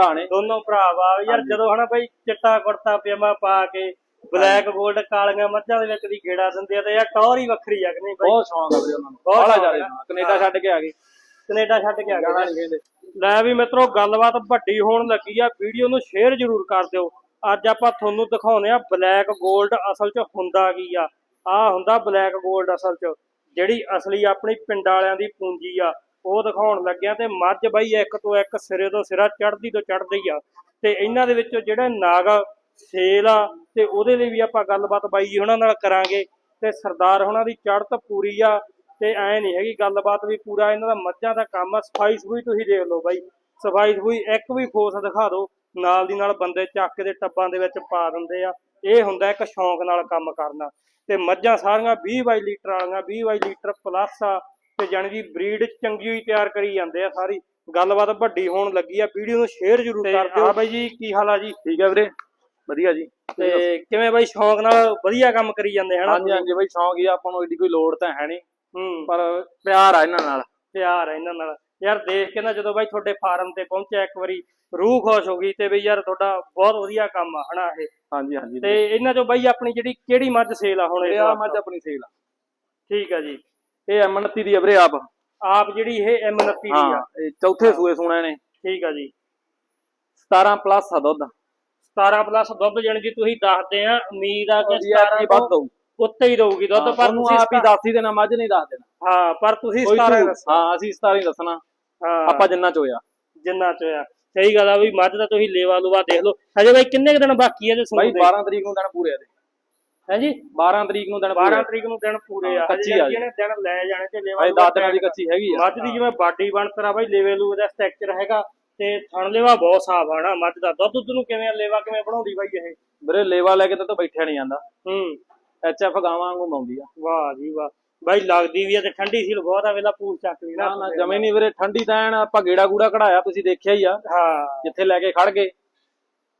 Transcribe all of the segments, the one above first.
ਭਰਾ ਨੇ ਦੋਨੋਂ ਭਰਾ ਵਾ। ਯਾਰ ਜਦੋਂ ਹਨਾ ਭਾਈ ਚਿੱਟਾ ਕੁੜਤਾ ਪਜਾਮਾ ਪਾ ਕੇ ਬਲੈਕ 골ਡ ਕਾਲੀਆਂ ਮੱਝਾਂ ਦੇ ਵਿੱਚ ਦੀ ਗੇੜਾ ਦਿੰਦੇ ਆ ਤੇ ਯਾਰ ਟੌਰ ਹੀ ਵੱਖਰੀ ਆ ਕਿ ਨਹੀਂ ਬਹੁਤ ਸ਼ੌਂਕ ਆ ਵੀਰੇ ਉਹਨਾਂ ਨੂੰ। ਬਹੁਤ ਜ਼ਿਆਦਾ ਕੈਨੇਡਾ ਛੱਡ ਕੇ ਆ ਗਏ। ਕੈਨੇਡਾ ਛੱਡ ਕੇ ਆ ਗਏ। ਲੈ ਵੀ ਮਿੱਤਰੋ ਗੱਲਬਾਤ ਵੱਡੀ ਹੋਣ ਲੱਗੀ ਆ। ਵੀਡੀਓ ਨੂੰ ਸ਼ੇਅਰ ਜ਼ਰੂਰ ਕਰ ਦਿਓ। ਅੱਜ ਆਪਾਂ ਤੁਹਾਨੂੰ ਦਿਖਾਉਨੇ ਆ ਬਲੈਕ ਗੋਲਡ ਅਸਲ 'ਚ ਹੁੰਦਾ ਕੀ ਆ। ਆ ਹੁੰਦਾ ਬਲੈਕ ਗੋਲਡ ਅਸਲ 'ਚ। ਜਿਹੜੀ ਅਸਲੀ ਆਪਣੀ ਪਿੰਡ ਵਾਲਿਆਂ ਦੀ ਪੂੰਜੀ ਆ। ਉਹ ਦਿਖਾਉਣ ਲੱਗਿਆ ਤੇ ਮੱਝ ਬਾਈ ਇੱਕ ਤੋਂ ਇੱਕ ਸਿਰੇ ਤੋਂ ਸਿਰਾ ਚੜਦੀ ਤੋਂ ਚੜਦੀ ਆ। ਤੇ ਇਹਨਾਂ ਦੇ ਵਿੱਚੋਂ ਜਿਹੜੇ ਨਾਗ ਸੇਲ ਆ, ਤੇ ਉਹਦੇ ਲਈ ਵੀ ਆਪਾਂ ਗੱਲਬਾਤ ਬਾਈ ਜੀ ਉਹਨਾਂ ਨਾਲ ਕਰਾਂਗੇ। ਤੇ ਸਰਦਾਰ ਉਹਨਾਂ ਦੀ ਚੜ੍ਹਤ ਪੂਰੀ ਆ, ਤੇ ਐ ਨਹੀਂ ਹੈਗੀ ਗੱਲਬਾਤ ਵੀ ਪੂਰਾ ਇਹਨਾਂ ਦਾ ਮੱਝਾਂ ਦਾ ਕੰਮ ਆ। ਸਫ਼ਾਈ ਸਫੂਈ ਤੁਸੀਂ ਦੇਖ ਲਓ ਬਾਈ। ਸਫ਼ਾਈ ਸਫੂਈ ਇੱਕ ਵੀ ਫੋਰਸ ਦਿਖਾ ਦਿਓ, ਨਾਲ ਦੀ ਨਾਲ ਬੰਦੇ ਚੱਕ ਕੇ ਦੇ ਟੱਬਾਂ ਦੇ ਵਿੱਚ ਪਾ ਦਿੰਦੇ ਆ। ਇਹ ਹੁੰਦਾ ਇੱਕ ਸ਼ੌਂਕ ਨਾਲ ਕੰਮ ਕਰਨਾ। ਤੇ ਮੱਝਾਂ ਸਾਰੀਆਂ 20 ਬਾਈ ਲੀਟਰ ਵਾਲੀਆਂ 20 ਬਾਈ ਲੀਟਰ ਪਲੱਸ ਆ। ਤੇ ਜਾਣੀ ਦੀ ਬਰੀਡ ਚੰਗੀ ਹੋਈ ਤਿਆਰ ਕਰੀ ਜਾਂਦੇ ਆ ਸਾਰੀ। ਗੱਲਬਾਤ ਵੱਡੀ ਹੋਣ ਲੱਗੀ ਆ ਵੀਡੀਓ ਨੂੰ ਸ਼ੇਅਰ ਜ਼ਰੂਰ ਕਰ ਦਿਓ। ਆ ਬਾਈ ਜੀ ਕੀ ਹਾਲ ਆ ਜੀ? ਠੀਕ ਹੈ ਵੀਰੇ ਵਧੀਆ ਜੀ। ਤੇ ਕਿਵੇਂ ਬਾਈ ਸ਼ੌਂਕ ਨਾਲ ਵਧੀਆ ਕੰਮ ਕਰੀ ਜਾਂਦੇ ਹਨਾ? ਹਾਂਜੀ ਹਾਂਜੀ ਬਈ ਸ਼ੌਂਕ ਹੀ ਆ, ਆਪਾਂ ਨੂੰ ਏਡੀ ਕੋਈ ਲੋੜ ਤਾਂ ਹੈ ਨਹੀਂ। ਹੂੰ। ਪਰ ਪਿਆਰ ਆ ਇਹਨਾਂ ਨਾਲ। ਪਿਆਰ ਹੈ ਇਹਨਾਂ ਨਾਲ। ਯਾਰ ਦੇਖ ਕੇ ਨਾ ਜਦੋਂ ਬਾਈ ਤੁਹਾਡੇ ਫਾਰਮ ਤੇ ਪਹੁੰਚਿਆ ਇੱਕ ਵਾਰੀ ਰੂਹ ਖੁਸ਼ ਹੋ ਗਈ ਤੇ ਬਈ ਯਾਰ ਤੁਹਾਡਾ ਬਹੁਤ ਵਧੀਆ ਕੰਮ ਆ ਹਨਾ ਇਹ? ਹਾਂਜੀ ਹਾਂਜੀ ਤੇ ਇਹਨਾਂ ਚੋਂ ਬਾਈ ਆਪਣੀ ਜਿਹੜੀ ਕਿਹੜੀ ਮੱਝ ਸੇਲ ਆ ਹੁਣ ਇਹ ਆ? ਮੱਝ ਆਪਣੀ ਸੇਲ ਆ। ਠੀਕ ਆ ਜੀ। ਇਹ M29 ਦੀ ਆ ਵੀਰੇ ਆਪ। ਆਪ ਜਿਹੜੀ ਇਹ M29 ਦੀ ਹਾਂ ਆ ਇਹ ਚੌਥੇ ਸੂਏ ਸੁਣਾ ਨੇ। ਠੀਕ ਆ ਜੀ। 17 ਪਲੱਸ ਆ ਦੁੱਧ। 17 ਪਲੱਸ ਦੁੱਧ ਜਾਣੀ ਕਿ ਤੁਸੀਂ ਦੱਸਦੇ ਆ ਉਮੀਦ ਆ ਕਿ ਵੀ ਆ 17 ਕੀ ਵੱਧ ਦਊ ਉੱਤੇ ਹੀ ਰਹੂਗੀ ਦੁੱਧ ਪਰ ਤੁਸੀਂ ਆਪ ਹੀ ਦੱਸ ਹੀ ਦੇਣਾ ਮੱਝ ਨਹੀਂ ਦੱਸ ਦੇਣਾ। ਹਾਂ ਪਰ ਤੁਸੀਂ ਕੋਈ 17 ਝੂਠ। ਦੱਸੋ ਹਾਂ ਅਸੀਂ 17 ਹੀ ਦੱਸਣਾ। ਹਾਂ। ਆਪਾਂ ਜਿੰਨਾ ਚੋਇਆ ਜਿੰਨਾ ਚ ਹੋਇਆ। ਸਹੀ ਗੱਲ ਆ ਵੀ ਮੱਝ ਦਾ ਤੁਸੀਂ ਲੇਵਾ ਲੂਵਾ ਦੇਖ ਲਓ। ਹਜੇ ਬਾਈ ਕਿੰਨੇ ਕੁ ਦਿਨ ਬਾਕੀ ਆ ਜੇ ਬਾਈ ਸੁਣਦੇ 12 ਤਰੀਕ ਨੂੰ ਦਿਨ ਪੂਰੇ ਆ ਦੇ। ਹੈ ਜੀ? 12 ਤਰੀਕ ਨੂੰ ਦਿਨ 12 ਪੂਰੇ ਤਰੀਕ ਨੂੰ ਦਿਨ ਪੂਰੇ ਆ। ਕੱਚੀ ਆ ਇਹਨੇ ਦਿਨ ਲੈ ਜਾਣੇ ਤੇ ਲੇਵਾ ਅਜੇ ਲੂਵਾ 10 ਦਿਨਾਂ ਦੀ ਕੱਚੀ ਹੈਗੀ ਆ। ਮੱਝ ਦੀ ਜਿਵੇਂ ਬਾਡੀ ਬਣਤਰ ਆ ਬਾਈ ਲੇਵੇ ਲੂ ਦਾ ਸਟ੍ਰਕਚਰ ਹੈਗਾ ਤੇ ਥਣ ਲੇਵਾ ਬਹੁਤ ਸਾਫ਼ ਆ ਨਾ ਮੱਝ ਦਾ। ਦੁੱਧ ਦੁੱਧ ਨੂੰ ਕਿਵੇਂ ਲੇਵਾ ਕਿਵੇਂ ਬਣਾਉਂਦੀ ਬਾਈ ਇਹ? ਵੀਰੇ ਲੇਵਾ ਲੈ ਕੇ ਤਾਂ ਬੈਠਿਆ ਨਹੀਂ ਜਾਂਦਾ। ਹੂੰ। ਐਚ ਐਫ ਗਾਵਾਂ ਵਾਂਗੂ ਮਾਉਂਦੀ ਆ। ਵਾਹ ਜੀ ਵਾਹ। ਬਾਈ ਲੱਗਦੀ ਵੀ ਆ ਤੇ ਠੰਡੀ ਸੀਲ ਬਹੁਤ ਆ ਵੇਲਾ ਪੂਲ ਚੱਕ ਲਈ ਨਾ ਨਾ ਜਮੇ ਨਹੀਂ ਵੀਰੇ ਠੰਡੀ ਤਾਂ ਆਪਾਂ ਗੇੜਾ ਗੂੜਾ ਕਢਾਇਆ ਤੁਸੀਂ ਦੇਖਿਆ ਹੀ ਆ। ਹਾਂ। ਜਿੱਥੇ ਲੈ ਕੇ ਖੜ ਗਏ।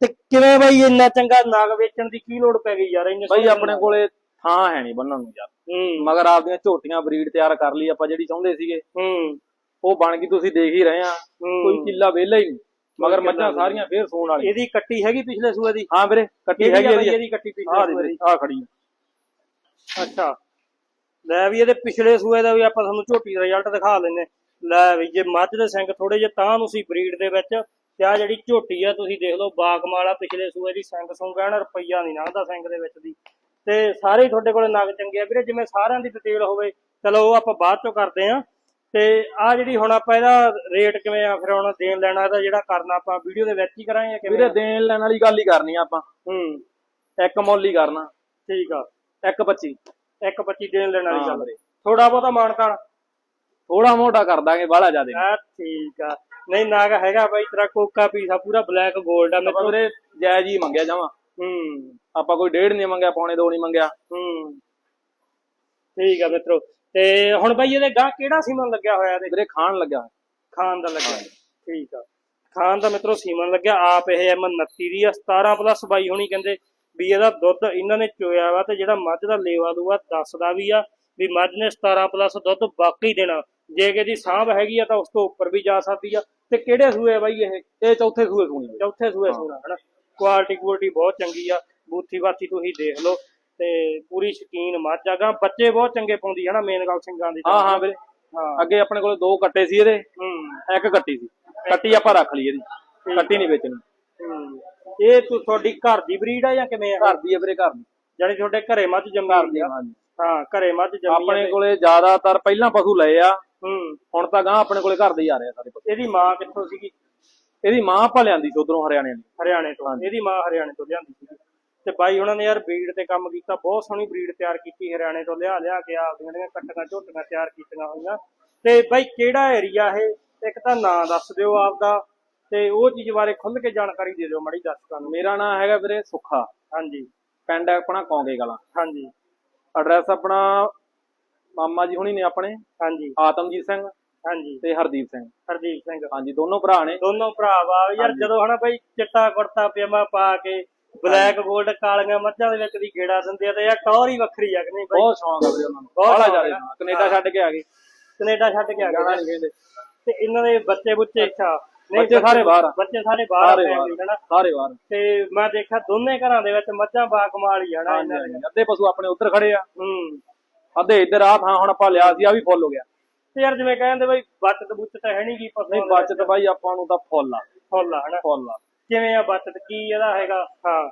ਤੇ ਕਿਵੇਂ ਬਾਈ ਇੰਨਾ ਚੰਗਾ ਨਾਗ ਵੇਚਣ ਦੀ ਕੀ ਲੋੜ ਪੈ ਗਈ ਯਾਰ ਇੰਨੇ ਬਾਈ ਆਪਣੇ ਕੋਲੇ ਥਾਂ ਹੈ ਨਹੀਂ ਬੰਨਣ ਨੂੰ ਯਾਰ। ਹੂੰ। ਮਗਰ ਆਪਦੀਆਂ ਝੋਟੀਆਂ ਬਰੀਡ ਤਿਆਰ ਕਰ ਲਈ ਆਪਾਂ ਜਿਹੜੀ ਚਾਹੁੰਦੇ ਸੀਗੇ। ਹੂੰ। ਉਹ ਬਣ ਗਈ ਤੁਸੀਂ ਦੇਖ ਹੀ ਰਹੇ ਆ। ਕੋਈ ਕਿੱਲਾ ਵਿਹਲਾ ਹੀ ਨਹੀਂ ਮਗਰ ਮੱਝਾਂ ਸਾਰੀਆਂ ਫੇਰ ਸੂਣ ਵਾਲੀਆਂ। ਇਹਦੀ ਕੱਟੀ ਹੈਗੀ ਪਿਛਲੇ ਸੂਏ ਦੀ? ਹਾਂ ਵੀਰੇ ਕੱਟੀ ਹੈਗੀ ਇਹਦੀ। ਇਹਦੀ ਕੱਟੀ ਪਿਛਲੇ ਸੂਏ ਦੀ। ਆ ਖੜੀ। ਅੱਛਾ। ਲੈ ਵੀ ਇਹਦੇ ਪਿਛਲੇ ਸੂਏ ਦਾ ਵੀ ਆਪਾਂ ਤੁਹਾਨੂੰ ਝੋਟੀ ਦਾ ਰਿਜ਼ਲਟ ਦਿਖਾ ਲੈਨੇ ਲੈ ਵੀ ਜੇ ਮੱਝ ਦੇ ਸਿੰਘ ਥੋੜੇ ਜਿਹੇ ਤਾਂ ਨੂੰ ਸੀ ਬਰੀਡ ਦੇ ਵਿੱਚ ਤੇ ਆ ਜਿਹੜੀ ਝੋਟੀ ਆ ਤੁਸੀਂ ਦੇਖ ਲਓ ਬਾਗਮਾਲਾ ਪਿਛਲੇ ਸੂਏ ਦੀ ਸਿੰਘ ਸੁੰਗਾਣ ਰੁਪਈਆ ਨਹੀਂ ਲੰਘਦਾ ਸਿੰਘ ਦੇ ਵਿੱਚ ਦੀ। ਤੇ ਸਾਰੇ ਤੁਹਾਡੇ ਕੋਲੇ ਨਗ ਚੰਗੇ ਆ। ਵੀਰੇ ਜਿਵੇਂ ਸਾਰਿਆਂ ਦੀ ਡਿਟੇਲ ਹੋਵੇ ਚਲੋ ਉਹ ਆਪਾਂ ਬਾਅਦ ਚੋਂ ਕਰਦੇ ਆ। ਤੇ ਆ ਜਿਹੜੀ ਹੁਣ ਆਪਾਂ ਇਹਦਾ ਰੇਟ ਕਿਵੇਂ ਆ ਫਿਰ ਹੁਣ ਦੇਣ ਲੈਣਾ ਇਹਦਾ ਜਿਹੜਾ ਕਰਨਾ ਆਪਾਂ ਵੀਡੀਓ ਦੇ ਵਿੱਚ ਹੀ ਕਰਾਂਗੇ ਕਿਵੇਂ ਵੀਰੇ ਦੇਣ ਲੈਣ ਵਾਲੀ ਗੱਲ ਹੀ ਕਰਨੀ ਆ ਆਪਾਂ। ਹੂੰ। ਇੱਕ ਮੁੱਲ ਹੀ ਕਰਨਾ। ਠੀਕ ਆ। ਇੱਕ 25 ਇੱਕ 25 ਦੇਣ ਲੈਣ ਵਾਲੀ ਗੱਲ। ਥੋੜਾ ਬਹੁਤਾ ਮਾਨਤਾਨ। ਥੋੜਾ ਮੋਟਾ ਕਰ ਦਾਂਗੇ ਬਾਹਲਾ ਜ਼ਿਆਦਾ ਠੀਕ ਆ। ਨਹੀਂ ਨਾਗ ਹੈਗਾ ਬਾਈ ਤੇਰਾ ਕੋਕਾ ਪੀਸ ਪੂਰਾ ਬਲੈਕ 골ਡ ਆ ਆਪਾਂ ਵੀਰੇ ਜਾਇਜ਼ ਹੀ ਮੰਗਿਆ ਜਾਵਾਂ ਹੂੰ। ਆਪਾਂ ਕੋਈ ਡੇਢ ਨਹੀਂ ਮੰਗਿਆ ਪੌਣੇ ਦੋ ਨਹੀਂ ਮੰਗਿਆ। ਹੂੰ। ਠੀਕ ਆ ਮਿੱਤਰੋ ਤੇ ਹੁਣ ਬਾਈ ਇਹਦੇ ਗਾਹ ਕਿਹੜਾ ਸੀਮਨ ਲੱਗਿਆ ਹੋਇਆ ਇਹਦੇ? ਵੀਰੇ ਖਾਣ ਲੱਗਾ ਖਾਨ ਦਾ ਲੱਗਿਆ। ਠੀਕ ਆ। ਖਾਨ ਦਾ ਮਿੱਤਰੋ ਸੀਮਨ ਲੱਗਿਆ ਆਪ ਇਹ M29 ਦੀ ਆ 17 ਪਲੱਸ ਬਾਈ ਹੋਣੀ ਕਹਿੰਦੇ ਵੀ ਇਹਦਾ ਦੁੱਧ ਇਹਨਾਂ ਨੇ ਚੋਇਆ ਵਾ ਤੇ ਜਿਹੜਾ ਮੱਝ ਦਾ ਲੇਵਾ ਲੂਆ ਦੱਸਦਾ ਵੀ ਆ ਵੀ ਮੱਝ ਨੇ 17 ਪਲੱਸ ਦੁੱਧ ਬਾਕੀ ਦੇਣਾ। ਜੇ ਕਿ ਦੀ ਸਾਂਭ ਹੈਗੀ ਆ ਤਾਂ ਉਸ ਤੋਂ ਉੱਪਰ ਵੀ ਜਾ ਸਕਦੀ ਆ। ਤੇ ਕਿਹੜੇ ਸੂਏ ਆ ਬਾਈ ਇਹ? ਇਹ ਚੌਥੇ ਸੂਏ ਸੂਣੀ। ਚੌਥੇ ਸੂਏ ਸੂਣਾ ਹਨਾ? ਕੁਆਲਿਟੀ ਕੁਆਲਿਟੀ ਬਹੁਤ ਚੰਗੀ ਆ। ਬੂਥੀ ਬਾਥੀ ਤੁਸੀਂ ਦੇਖ ਲਓ। ਤੇ ਪੂਰੀ ਸ਼ਕੀਨ ਮੱਝ ਆਗਾ ਬੱਚੇ ਬਹੁਤ ਚੰਗੇ ਪਾਉਂਦੀ ਹੈ ਨਾ ਮੇਨ ਗੱਲ ਸਿੰਘਾਂ ਦੀ। ਹਾਂ ਹਾਂ ਵੀਰੇ। ਹਾਂ। ਅੱਗੇ ਆਪਣੇ ਕੋਲੇ ਦੋ ਕੱਟੇ ਸੀ ਇਹਦੇ। ਹੂੰ। ਇੱਕ ਕੱਟੀ ਸੀ। ਕੱਟੀ ਆਪਾਂ ਰੱਖ ਲਈ ਇਹਦੀ। ਕੱਟੀ ਨਹੀਂ ਵੇਚਣੀ। ਹੂੰ। ਇਹ ਤੂੰ ਤੁਹਾਡੀ ਘਰ ਦੀ ਬਰੀਡ ਆ ਜਾਂ ਕਿਵੇਂ ਆ? ਘਰ ਦੀ ਆ ਵੀਰੇ ਘਰ ਦੀ। ਜਾਨੀ ਤੁਹਾਡੇ ਘਰੇ ਮੱਝ ਜੰਮੀ ਹਾਂ ਘਰੇ ਮੱਝ ਜੰਮੀ ਆਪਣੇ ਕੋਲੇ ਜ਼ਿਆਦਾਤਰ ਪਹਿਲਾਂ ਪਸ਼ੂ ਲਏ ਆ। ਹੂੰ। ਹੁਣ ਤਾਂ ਗਾਂ ਆਪਣੇ ਕੋਲੇ ਘਰ ਦੇ ਹੀ ਆ ਰਹੇ ਆ ਸਾਰੇ। ਇਹਦੀ ਮਾਂ ਕਿੱਥੋਂ ਸੀਗੀ? ਇਹਦੀ ਮਾਂ ਆਪਾਂ ਲਿਆਂਦੀ ਸੀ ਉਧਰੋਂ ਹਰਿਆਣੇ ਦੀ ਹਰਿਆਣੇ ਤੋਂ। ਇਹਦੀ ਮਾਂ ਹਰਿਆਣੇ ਤੋਂ ਲਿਆਂਦੀ ਸੀ ਤੇ ਬਾਈ ਉਹਨਾਂ ਨੇ ਯਾਰ ਬਰੀਡ ਤੇ ਕੰਮ ਕੀਤਾ ਬਹੁਤ ਸੋਹਣੀ ਬਰੀਡ ਤਿਆਰ ਕੀਤੀ ਹਰਿਆਣੇ ਤੋਂ ਲਿਆ ਲਿਆ ਕੇ ਆਪਦੀਆਂ ਜਿਹੜੀਆਂ ਕੱਟੀਆਂ ਝੋਟੀਆਂ ਤਿਆਰ ਕੀਤੀਆਂ ਹੋਈਆਂ। ਤੇ ਬਾਈ ਕਿਹੜਾ ਏਰੀਆ ਇਹ? ਇੱਕ ਤਾਂ ਨਾਂ ਦੱਸ ਦਿਓ ਆਪਦਾ ਤੇ ਉਹ ਚੀਜ਼ ਬਾਰੇ ਖੁੱਲ ਕੇ ਜਾਣਕਾਰੀ ਦੇ ਦਿਓ ਮੜੀ ਦਰਸ਼ਕਾਂ ਨੂੰ ਮੇਰਾ ਨਾਮ ਹੈਗਾ ਵੀਰੇ ਸੁੱਖਾ। ਹਾਂਜੀ। ਪਿੰਡ ਆਪਣਾ ਕੌਂਗੇ ਕਲਾਂ। ਹਾਂਜੀ। ਐਡਰੈਸ ਆਪਣਾ ਮਾਮਾ ਜੀ ਹੁਣੀ ਨੇ ਆਪਣੇ ਹਾਂਜੀ। ਆਤਮਜੀਤ ਸਿੰਘ ਹਾਂਜੀ। ਤੇ ਹਰਦੀਪ ਸਿੰਘ। ਹਰਦੀਪ ਸਿੰਘ। ਹਾਂਜੀ ਦੋਨੋਂ ਭਰਾ ਨੇ। ਦੋਨੋਂ ਭਰਾ ਵਾ। ਯਾਰ ਜਦੋਂ ਹਨਾ ਬਈ ਚਿੱਟਾ ਕੁੜਤਾ ਪਜਾਮਾ ਪਾ ਕੇ ਬਲੈਕ 골ਡ ਕਾਲੀਆਂ ਮੱਝਾਂ ਦੇ ਵਿੱਚ ਦੀ ਗੇੜਾ ਦਿੰਦੇ ਆ ਤੇ ਯਾਰ ਟੌਰ ਹੀ ਵੱਖਰੀ ਆ ਕਿ ਨਹੀਂ ਬਾਈ? ਬਹੁਤ ਸ਼ੌਂਕ ਆ ਉਹਨਾਂ ਨੂੰ। ਬਹੁਤ ਬਾਹਲਾ ਆ। ਕੈਨੇਡਾ ਛੱਡ ਕੇ ਆ ਗਏ। ਕੈਨੇਡਾ ਛੱਡ ਕੇ ਆ ਗਏ। ਤੇ ਇਹਨਾਂ ਦੇ ਬੱਚੇ ਬੁੱਚੇ ਅੱਛਾ। ਬੱਚੇ ਸਾਰੇ ਬਾਹਰ ਆ। ਬੱਚੇ ਸਾਰੇ ਬਾਹਰ ਆ ਸਾਰੇ ਬਾਹਰ ਹਨਾ। ਸਾਰੇ ਬਾਹਰ ਤੇ ਮੈਂ ਦੇਖਿਆ ਦੋਨੇ ਘਰਾਂ ਦੇ ਵਿੱਚ ਮੱਝਾਂ ਬਾ ਕਮਾਲ ਹੀ ਹਾਂਜੀ, ਇਹਨਾਂ। ਦੇ ਅੱਧੇ ਪਸ਼ੂ ਆਪਣੇ ਉੱਧਰ ਖੜੇ ਆ। ਹੂੰ। ਅੱਧੇ ਇੱਧਰ ਆ ਥਾਂ ਹੁਣ ਆਪਾਂ ਲਿਆ ਸੀ ਆ ਵੀ ਫੁੱਲ ਹੋ ਗਿਆ। ਤੇ ਯਾਰ ਜਿਵੇਂ ਕਹਿੰਦੇ ਬਈ ਬਚਤ ਬੁੱਚਤ ਹੈ ਨਹੀਂ ਕੀ ਪਸੂ ਨਹੀਂ ਬਚਤ ਬਾਈ ਆਪਾਂ ਨੂੰ ਤਾਂ ਫੁੱਲ ਆ। ਫੁੱਲ ਆ ਹਨਾ? ਫੁੱਲ ਆ। ਕਿਵੇਂ ਆ ਬਚਤ? ਕੀ ਇਹਦਾ ਹੈਗਾ? ਹਾਂ।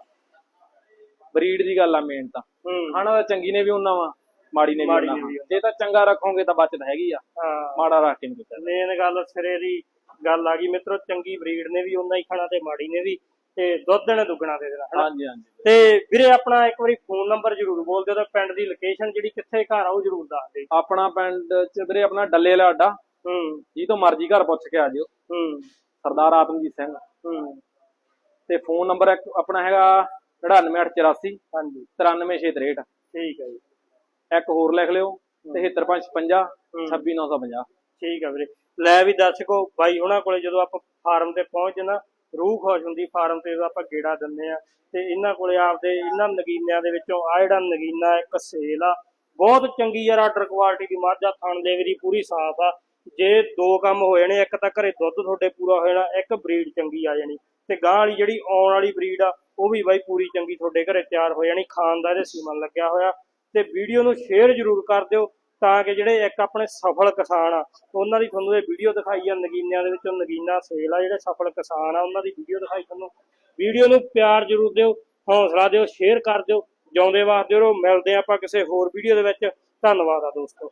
ਬਰੀਡ ਦੀ ਗੱਲ ਆ ਮੇਨ ਤਾਂ। ਹੂੰ। ਖਾਣਾ ਤਾਂ ਚੰਗੀ ਨੇ ਵੀ ਉਹਨਾਂ ਵਾ ਮਾੜੀ ਨੇ ਵੀ ਉਹਨਾਂ। ਜੇ ਤਾਂ ਚੰਗਾ ਰੱਖੋਗੇ ਤਾਂ ਬਚਤ ਹੈਗੀ ਆ। ਹਾਂ। ਮਾੜਾ ਰੱਖ ਕੇ ਨਹੀਂ ਮੇਨ ਗੱਲ ਸਿਰੇ ਦੀ ਗੱਲ ਆ ਗਈ। ਮਿੱਤਰੋ ਚੰਗੀ ਬਰੀਡ ਨੇ ਵੀ ਉਹਨਾਂ ਹੀ ਖਾਣਾ ਤੇ ਮਾੜੀ ਨੇ ਵੀ। ਤੇ ਦੁੱਧ ਨੇ ਦੁੱਗਣਾ ਦੇ ਦੇਣਾ ਹਨਾ? ਹਾਂਜੀ ਹਾਂਜੀ। ਤੇ ਵੀਰੇ ਆਪਣਾ ਇੱਕ ਵਾਰੀ ਫੋਨ ਨੰਬਰ ਜ਼ਰੂਰ ਬੋਲ ਦਿਓ ਤੇ ਪਿੰਡ ਦੀ ਲੋਕੇਸ਼ਨ ਜਿਹੜੀ ਕਿੱਥੇ ਘਰ ਆ ਉਹ ਜ਼ਰੂਰ ਦੱਸ ਦੇ ਆਪਣਾ ਪਿੰਡ ਚ ਵੀਰੇ ਆਪਣਾ ਡੱਲੇ ਵਾਲਾ ਅੱਡਾ। ਹੂੰ। ਜੀ ਤੋਂ ਮਰਜ਼ੀ ਘਰ ਪੁੱਛ ਕੇ ਆ ਜਿਓ। ਹੂੰ। ਸਰਦਾਰ ਆਤਮਜੀਤ ਸਿੰਘ। ਹੂੰ। ਤੇ ਫੋਨ ਨੰਬਰ ਆਪਣਾ ਹੈਗਾ 99884 ਹਾਂਜੀ। 93663 ਠੀਕ ਹੈ ਜੀ। ਇੱਕ ਹੋਰ ਲਿਖ ਲਿਓ 73555 ਹੂੰ। 26950 ਠੀਕ ਹੈ ਵੀਰੇ। ਲੈ ਵੀ ਦਰਸ਼ਕੋ ਬਾਈ ਉਹਨਾਂ ਕੋਲੇ ਜਦੋਂ ਆਪਾਂ ਫਾਰਮ ਤੇ ਪਹੁੰਚ ਨਾ ਰੂਹ ਖੁਸ਼ ਹੁੰਦੀ, ਫਾਰਮ ਤੇ ਆਪਾਂ ਗੇੜਾ ਦਿੰਦੇ ਆ ਤੇ ਇਹਨਾਂ ਕੋਲੇ ਆਪਦੇ ਇਹਨਾਂ ਨਗੀਨਿਆਂ ਦੇ ਵਿੱਚੋਂ ਆ ਜਿਹੜਾ ਨਗੀਨਾ ਇੱਕ ਸੇਲ ਆ, ਬਹੁਤ ਚੰਗੀ ਯਾਰ ਆਰਡਰ ਕੁਆਲਿਟੀ ਦੀ ਮੱਝ ਆ ਥਣ ਦੇ ਪੂਰੀ ਸਾਫ਼ ਆ। ਜੇ ਦੋ ਕੰਮ ਹੋ ਜਾਣੇ ਇੱਕ ਤਾਂ ਘਰੇ ਦੁੱਧ ਤੁਹਾਡੇ ਪੂਰਾ ਹੋ ਜਾਣਾ, ਇੱਕ ਬਰੀਡ ਚੰਗੀ ਆ ਜਾਣੀ ਤੇ ਗਾਂ ਵਾਲੀ ਜਿਹੜੀ ਆਉਣ ਵਾਲੀ ਬਰੀਡ ਆ, ਉਹ ਵੀ ਬਾਈ ਪੂਰੀ ਚੰਗੀ ਤੁਹਾਡੇ ਘਰੇ ਤਿਆਰ ਹੋ ਜਾਣੀ, ਖਾਣ ਦਾ ਇਹਦੇ ਸੀਮਨ ਲੱਗਿਆ ਹੋਇਆ ਤੇ ਵੀਡੀਓ ਨੂੰ ਸ਼ੇਅਰ ਜ਼ਰੂਰ ਕਰ ਦਿਓ। ਤਾਂ ਕਿ ਜਿਹੜੇ ਇੱਕ ਆਪਣੇ ਸਫਲ ਕਿਸਾਨ ਆ, ਉਹਨਾਂ ਦੀ ਤੁਹਾਨੂੰ ਇਹ ਵੀਡੀਓ ਦਿਖਾਈ ਆ, ਨਗੀਨਿਆਂ ਦੇ ਵਿੱਚੋਂ ਨਗੀਨਾ ਸੇਲ ਆ, ਜਿਹੜੇ ਸਫਲ ਕਿਸਾਨ ਆ, ਉਹਨਾਂ ਦੀ ਵੀਡੀਓ ਦਿਖਾਈ ਤੁਹਾਨੂੰ। ਵੀਡੀਓ ਨੂੰ ਪਿਆਰ ਜ਼ਰੂਰ ਦਿਓ, ਹੌਸਲਾ ਦਿਓ ਸ਼ੇਅਰ ਕਰ ਦਿਓ, ਜਿਉਂਦੇ ਵਾਸਤੇ ਰਹੋ ਮਿਲਦੇ ਆਪਾਂ ਕਿਸੇ ਹੋਰ ਵੀਡੀਓ ਦੇ ਵਿੱਚ। ਧੰਨਵਾਦ ਆ ਦੋਸਤੋ।